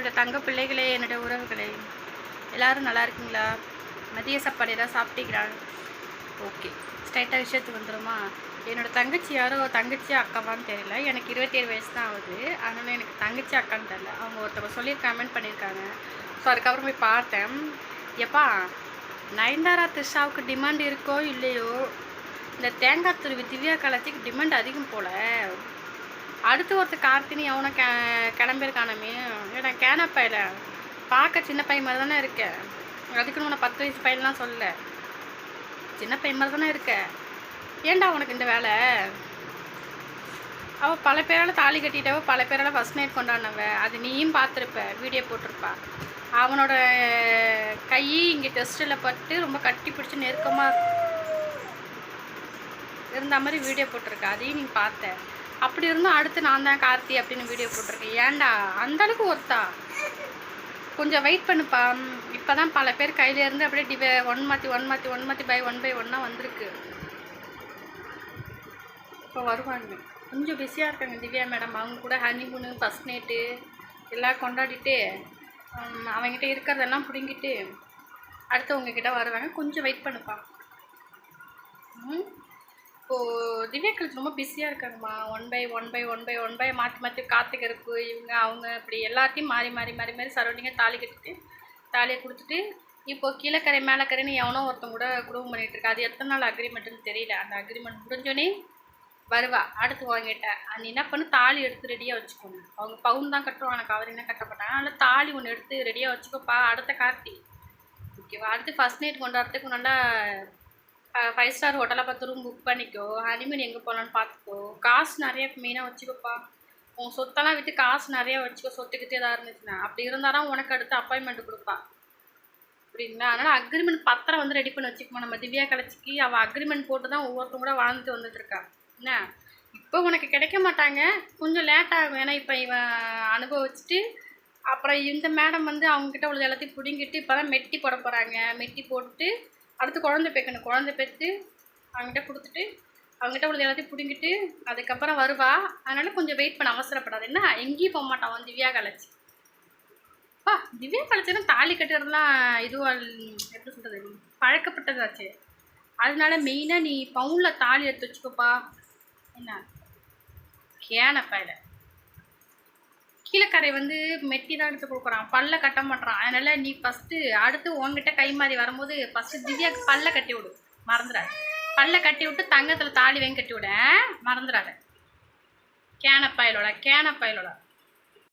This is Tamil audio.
என்னோட தங்க பிள்ளைகளே என்னோட உறவுகளே எல்லாரும் நல்லா இருக்கீங்களா? மதிய சாப்பாடு ஏதாவது சாப்பிட்டீங்களா? ஓகே. ஸ்ட்ரைட்டாக விஷயத்துக்கு வந்துடுமா என்னோட தங்கச்சி யாரோ தங்கச்சி அக்காவான்னு தெரியல. எனக்கு இருபத்தேழு வயசு தான் ஆகுது. அதனால் எனக்கு தங்கச்சி அக்கான்னு தெரியல. அவங்க ஒருத்தவங்க சொல்லி கமெண்ட் பண்ணியிருக்காங்க. ஸோ அதுக்கப்புறம் போய் பார்த்தேன். எப்பா நயன்தாரா த்ரிஷாவுக்கு டிமாண்ட் இருக்கோ இல்லையோ? இந்த தேங்காய் துருவி திவ்யா காலத்துக்கு டிமாண்ட் அதிகம் போல். அடுத்து ஒருத்தர் கார்த்தினி அவனை கே கிளம்பியிருக்கானமே. ஏடா கேனப்பையில பார்க்க சின்ன பையன் மாதிரி தானே இருக்க. அதுக்குன்னு உன்னை பத்து வயசு பையன்லாம் சொல்ல சின்ன பையன் மாதிரி தானே இருக்க. ஏண்டா உனக்கு இந்த வேலை? அவள் பல பேரால் தாலி கட்டிட்டவ பல பேரால் ஃபஸ்ட் நைட் கொண்டாடினவ. அது நீயும் பார்த்துருப்ப வீடியோ போட்டிருப்பா. அவனோட கை இங்கே டெஸ்ட்டில் பட்டு ரொம்ப கட்டி பிடிச்சி நெருக்கமாக இருந்த மாதிரி வீடியோ போட்டிருக்க. அதையும் நீ பார்த்த. அப்படி இருந்தும் அடுத்து நான் தான் கார்த்தி அப்படின்னு வீடியோ போட்டிருக்கேன். ஏன்டா? அந்தளவுக்கு ஒருத்தா கொஞ்சம் வெயிட் பண்ணுப்பா. இப்போ தான் பல பேர் கையிலேருந்து அப்படியே டிவே ஒன் மாற்றி ஒன் மாற்றி ஒன் மாற்றி பை ஒன் பை ஒன்னாக வந்திருக்கு. இப்போ வருவாங்க. கொஞ்சம் பிஸியாக இருக்காங்க திவ்யா மேடம் அவங்க கூட ஹனிமூனு ஃபஸ்ட் நைட்டு எல்லாம் கொண்டாடிட்டு அவங்ககிட்ட இருக்கிறதெல்லாம் பிடுங்கிட்டு அடுத்து உங்ககிட்ட வருவாங்க. கொஞ்சம் வெயிட் பண்ணுப்பா. ம்? இப்போது திவ்யா கழிச்சு ரொம்ப பிஸியாக இருக்காங்கம்மா. One by one by one by one by மாற்றி மாற்றி காத்துக்கருப்பு இவங்க அவங்க இப்படி எல்லாத்தையும் மாறி மாறி மாறி மாறி சரௌண்டிங்காக தாலி கட்டிட்டு தாலியை கொடுத்துட்டு இப்போது கீழக்கரை மேலக்கரைன்னு எவனோ ஒருத்தன் கூட குடும்பம் பண்ணிகிட்டு இருக்கா. அது எத்தனை நாள் அக்ரிமெண்ட்டுன்னு தெரியல. அந்த அக்ரிமெண்ட் முடிஞ்சோடனே வருவா. அடுத்து வாங்கிட்டேன் நீ என்ன பண்ணு? தாலி எடுத்து ரெடியாக வச்சுக்கோங்க. அவங்க பவுன் தான் கட்டுவாங்க. கவர் என்ன கட்டப்பட்டாங்க அதனால் தாலி ஒன்று எடுத்து ரெடியாக வச்சுக்கோப்பா. அடுத்த கார்த்தி. ஓகேவா? அடுத்து ஃபஸ்ட் நைட் கொண்டாடுறதுக்கு நல்லா ஃபைவ் ஸ்டார் ஹோட்டலாக பார்த்து ரூம் புக் பண்ணிக்கோ. ஹனிமூன் எங்கே போகலான்னு பார்த்துக்கோ. காசு நிறைய மெயினாக வச்சுக்கோப்பா. உன் சொத்தெல்லாம் விட்டு காசு நிறைய வச்சுக்கோ. சொத்துக்கிட்டே தான் இருந்துச்சுன்னா. அப்படி இருந்தால் தான் உனக்கு அடுத்து அப்பாயின்மெண்ட் கொடுப்பா. அப்படிங்களா அதனால் அக்ரிமெண்ட் பத்திரம் வந்து ரெடி பண்ணி வச்சுக்கோமா நம்ம திவ்யா கலைச்சிக்கு அவள் அக்ரிமெண்ட் போட்டு தான் ஒவ்வொருத்தரும் கூட வாழ்ந்துட்டு வந்துட்டுருக்கா என்ன? இப்போ உனக்கு கிடைக்க மாட்டாங்க. கொஞ்சம் லேட் ஆகும். ஏன்னா இப்போ இவன் அனுபவிச்சுட்டு அப்புறம் இந்த மேடம் வந்து அவங்கக்கிட்ட உள்ள எல்லாத்தையும் பிடுங்கிட்டு இப்போ தான் மெட்டி போட போகிறாங்க மெட்டி போட்டு அடுத்து குழந்தை பெக்கணும். குழந்தை பெற்று அவங்ககிட்ட கொடுத்துட்டு அவங்ககிட்ட உள்ள எல்லாத்தையும் பிடுங்கிட்டு அதுக்கப்புறம் வருவா. அதனால் கொஞ்சம் வெயிட் பண்ண அவசரப்படாது. என்ன? எங்கேயும் போக மாட்டான். அவன் திவ்யா கலைச்சி. பா திவ்யா கலைச்சினா தாலி கட்டுறதுலாம் இதுவாக எப்படி சொல்கிறது பழக்கப்பட்டதாச்சு. அதனால மெயினாக நீ பவுனில் தாலி எடுத்து வச்சுக்கோப்பா. என்ன? கேனப்பா இல்லை கீழக்கரை வந்து மெட்டி தான் எடுத்து கொடுக்குறான். பல்ல கட்ட மாட்டான் அதனால நீ ஃபஸ்ட்டு அடுத்து உன்கிட்ட கை மாறி வரும்போது ஃபஸ்ட்டு திவ்யாக்கு பல்ல கட்டி விடு. மறந்துடாது. பல்ல கட்டி விட்டு தங்கத்தில் தாலி வாங்கி கட்டி விட. மறந்துடாத. கேனப்பாயலோட கேனப்பாயலோட.